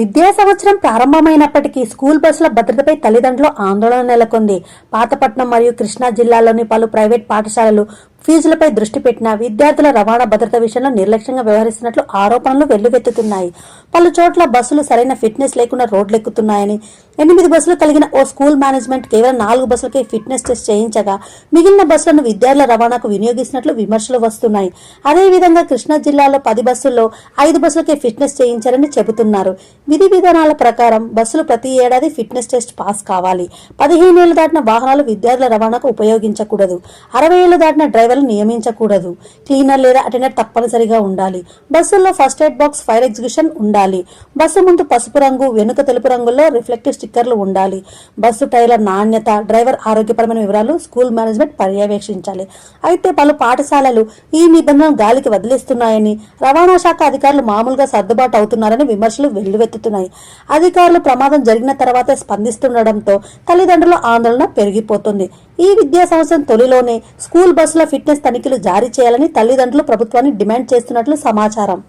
విద్యా సంవత్సరం ప్రారంభమైనప్పటికీ స్కూల్ బస్సుల భద్రతపై తల్లిదండ్రులు ఆందోళన నెలకొంది. పాతపట్నం మరియు కృష్ణా జిల్లాలోని పలు ప్రైవేట్ పాఠశాలలు ఫీజులపై దృష్టి పెట్టినా విద్యార్థుల రవాణా భద్రత విషయంలో నిర్లక్ష్యంగా వ్యవహరిస్తున్నట్లు ఆరోపణలు వెల్లువెత్తుతున్నాయి. పలు చోట్ల బస్సులు సరైన ఫిట్నెస్ లేకుండా రోడ్లెక్కుతున్నాయని ఎనిమిది బస్సులు కలిగిన ఓ స్కూల్ మేనేజ్మెంట్ కేవలం నాలుగు బస్సులకే ఫిట్నెస్ టెస్ట్ చేయించగా మిగిలిన బస్సులను విద్యార్థుల రవాణాకు వినియోగిస్తున్నట్లు విమర్శలు వస్తున్నాయి. అదేవిధంగా కృష్ణా జిల్లాలో పది బస్సుల్లో ఐదు బస్సులకే ఫిట్నెస్ చేయించారని చెబుతున్నారు. విధి విధానాల ప్రకారం బస్సులు ప్రతి ఏడాది ఫిట్నెస్ టెస్ట్ పాస్ కావాలి. పదిహేను ఏళ్ళు దాటిన వాహనాలు విద్యార్థుల రవాణాకు ఉపయోగించకూడదు. అరవై ఏళ్ళు దాటిన డ్రైవర్లు నియమించకూడదు. క్లీనర్ లేదా అటెండర్ తప్పనిసరిగా ఉండాలి. బస్సుల్లో first aid box fire execution ఉండాలి. బస్సు ముందు పసుపు రంగు వెనుక తెలుపు రంగుల్లో రిఫ్లెక్టివ్ స్టిక్కర్లు ఉండాలి. బస్సు టైర్ల నాణ్యత డ్రైవర్ ఆరోగ్యపరమైన వివరాలు స్కూల్ మేనేజ్మెంట్ పర్యవేక్షించాలి. అయితే పలు పాఠశాలలు ఈ నిబంధనలు గాలికి వదిలేస్తున్నాయని రవాణా శాఖ అధికారులు మామూలుగా సర్దుబాటు అవుతున్నారని విమర్శలు వెల్లువెత్తుతున్నాయి. అధికారులు ప్రమాదం జరిగిన తర్వాతే స్పందిస్తుండటంతో తల్లిదండ్రుల ఆందోళన పెరిగిపోతుంది. ఈ విద్యా సంవత్సరం తొలిలోనే స్కూల్ బస్సుల ఫిట్నెస్ తనిఖీలు జారీ చేయాలని తల్లిదండ్రులు ప్రభుత్వాన్ని డిమాండ్ చేస్తున్నట్లు సమాచారం.